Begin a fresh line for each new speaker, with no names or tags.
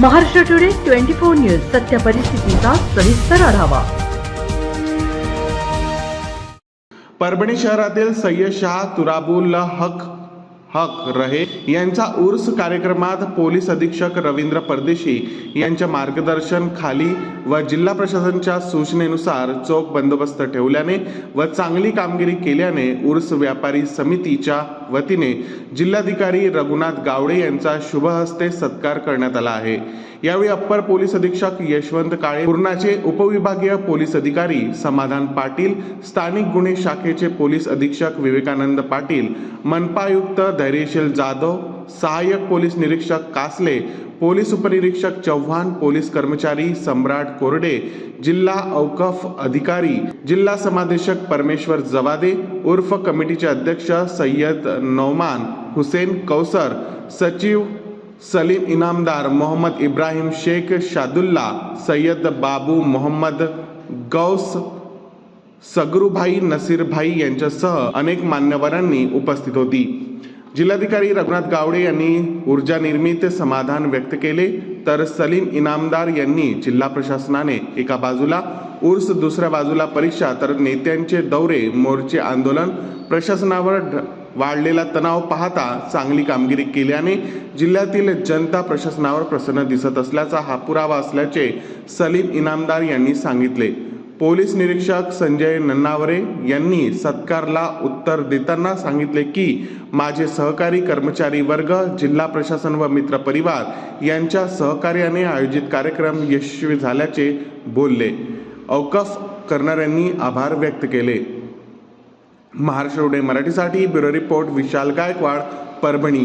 Maharashtra today twenty four news सत्य परिस्थितीचा सविस्तर आढावा.
परभणी शहरातील सय्यद शाह तुराबुल हक हक रहे यांचा उर्स कार्यक्रमात पोलीस अधीक्षक रवींद्र परदेशी यांच्या मार्गदर्शन खाली व जिल्हा प्रशासनच्या सूचनेनुसार चोख बंदोबस्त ठेवल्याने व चांगली कामगिरी केल्याने उर्स व्यापारी समितीच्या वतीने जिल्हाधिकारी रघुनाथ गावडे यांचा शुभहस्ते सत्कार करण्यात आला आहे. यावेळी अप्पर पोलीस अधीक्षक यशवंत काळे पूर्णाचे उपविभागीय पोलीस अधिकारी समाधान पाटील स्थानिक गुन्हे शाखेचे पोलीस अधीक्षक विवेकानंद पाटील मनपायुक्त धैर्यशील जाधव सहाय्यक पोलीस निरीक्षक कासले पोलीस उपनिरीक्षक चव्हाण पोलीस कर्मचारी सम्राट कोरडे जिल्हा औकफ अधिकारी जिल्हा समादेशक परमेश्वर जवादे उर्फ कमिटीचे अध्यक्ष सय्यद नौमान हुसेन कौसर सचिव सलीम इनामदार मोहम्मद इब्राहिम शेख शादुल्ला सय्यद बाबू मोहम्मद गौस सगरूभाई नसीरभाई यांच्यासह अनेक मान्यवरांनी उपस्थित होती. जिल्हाधिकारी रघुनाथ गावडे यांनी ऊर्जा निर्मित समाधान व्यक्त केले तर सलीम इनामदार यांनी जिल्हा प्रशासनाने एका बाजूला उर्स दुसऱ्या बाजूला परीक्षा तर नेत्यांचे दौरे मोर्चे आंदोलन प्रशासनावर वाढलेला तणाव पाहता चांगली कामगिरी केल्याने जिल्ह्यातील जनता प्रशासनावर प्रसन्न दिसत असल्याचा हा पुरावा असल्याचे सलीम इनामदार यांनी सांगितले. पोलीस निरीक्षक संजय नन्नावरे यांनी सत्कारला उत्तर देताना सांगितले की माझे सहकारी कर्मचारी वर्ग जिल्हा प्रशासन व मित्र परिवार यांच्या सहकार्याने आयोजित कार्यक्रम यशस्वी झाल्याचे बोलले. औकफ करणाऱ्यांनी आभार व्यक्त केले. महाराष्ट्र उडे मराठीसाठी ब्युरो रिपोर्ट विशाल गायकवाड परभणी.